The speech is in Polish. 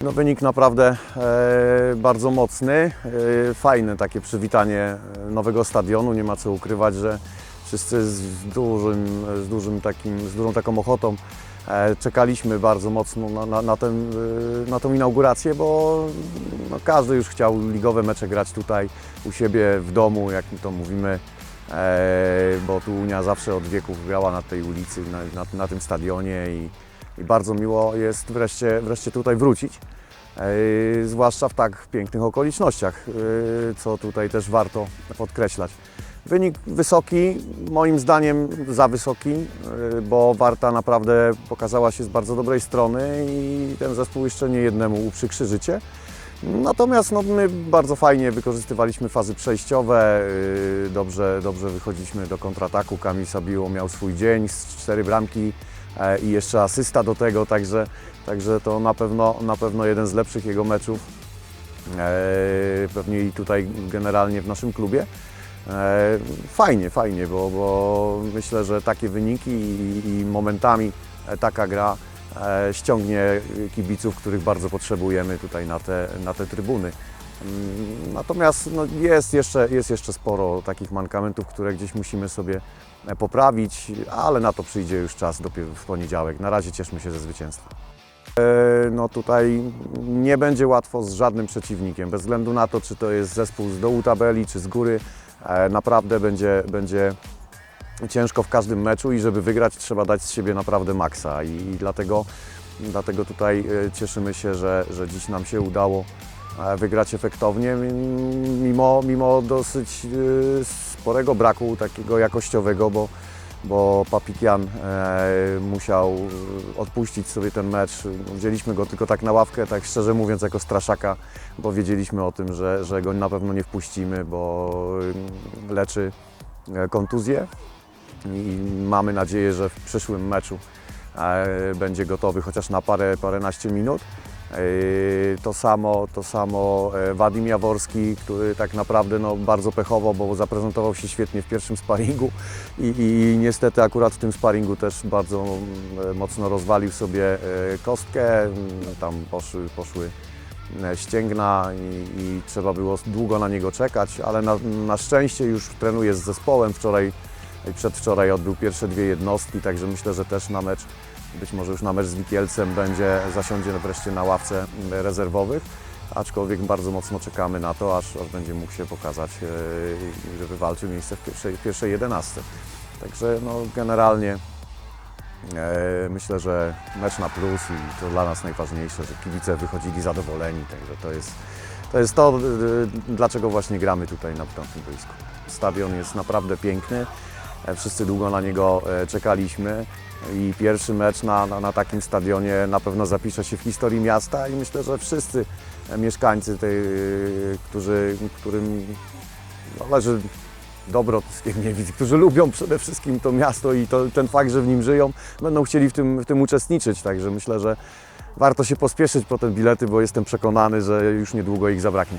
No wynik naprawdę e, bardzo mocny, e, fajne takie przywitanie e, nowego stadionu, nie ma co ukrywać, że wszyscy z dużym, z dużym takim, z dużą taką ochotą e, czekaliśmy bardzo mocno na, na, na, ten, e, na tą inaugurację, bo no, każdy już chciał ligowe mecze grać tutaj u siebie w domu, jak to mówimy, e, bo tu Unia zawsze od wieków grała na tej ulicy, na, na, na tym stadionie i, i bardzo miło jest wreszcie, wreszcie tutaj wrócić. Yy, zwłaszcza w tak pięknych okolicznościach, yy, co tutaj też warto podkreślać. Wynik wysoki, moim zdaniem za wysoki, yy, bo Warta naprawdę pokazała się z bardzo dobrej strony i ten zespół jeszcze nie jednemu uprzykrzy życie. Natomiast no, my bardzo fajnie wykorzystywaliśmy fazy przejściowe, dobrze, dobrze wychodziliśmy do kontrataku. Kamil Sabiło miał swój dzień, z cztery bramki e, i jeszcze asysta do tego, także, także to na pewno, na pewno jeden z lepszych jego meczów, e, pewnie i tutaj generalnie w naszym klubie. E, Fajnie, fajnie, bo, bo myślę, że takie wyniki i, i momentami e, taka gra e, ściągnie kibiców, których bardzo potrzebujemy tutaj na te, na te trybuny. Mm, Natomiast no, jest, jeszcze, jest jeszcze sporo takich mankamentów, które gdzieś musimy sobie e, poprawić, ale na to przyjdzie już czas dopiero w poniedziałek. Na razie cieszmy się ze zwycięstwa. E, No tutaj nie będzie łatwo z żadnym przeciwnikiem, bez względu na to, czy to jest zespół z dołu tabeli, czy z góry. E, Naprawdę będzie, będzie ciężko w każdym meczu i żeby wygrać trzeba dać z siebie naprawdę maksa i, dlatego, dlatego tutaj cieszymy się, że, że dziś nam się udało wygrać efektownie, mimo, mimo dosyć e, sporego braku takiego jakościowego, bo, bo Papikian e, musiał odpuścić sobie ten mecz. Wzięliśmy go tylko tak na ławkę, tak szczerze mówiąc, jako straszaka, bo wiedzieliśmy o tym, że, że go na pewno nie wpuścimy, bo mm, leczy e, kontuzję i mamy nadzieję, że w przyszłym meczu e, będzie gotowy chociaż na parę, paręnaście minut. E, To samo, to samo e, Wadim Jaworski, który tak naprawdę no, bardzo pechowo, bo zaprezentował się świetnie w pierwszym sparingu i, i niestety akurat w tym sparingu też bardzo mm, mocno rozwalił sobie e, kostkę, tam poszły, poszły e, ścięgna i, i trzeba było długo na niego czekać, ale na, na szczęście już trenuje z zespołem. Wczoraj przedwczoraj odbył pierwsze dwie jednostki, także myślę, że też na mecz, być może już na mecz z Wikielcem będzie, zasiądzie wreszcie na ławce mm, rezerwowych, aczkolwiek bardzo mocno czekamy na to, aż, aż będzie mógł się pokazać, e, żeby walczył miejsce w pierwszej, pierwszej jedenastce. Także no, generalnie e, myślę, że mecz na plus i to dla nas najważniejsze, że kibice wychodzili zadowoleni, także to jest to, jest to e, dlaczego właśnie gramy tutaj na, na tym boisku. Stadion jest naprawdę piękny. E, Wszyscy długo na niego e, czekaliśmy i pierwszy mecz na, na, na takim stadionie na pewno zapisze się w historii miasta i myślę, że wszyscy e, mieszkańcy, tej, którzy, którym no, leży dobro Skierniewic, którzy lubią przede wszystkim to miasto i to, ten fakt, że w nim żyją, będą chcieli w tym, w tym uczestniczyć. Także myślę, że warto się pospieszyć po te bilety, bo jestem przekonany, że już niedługo ich zabraknie.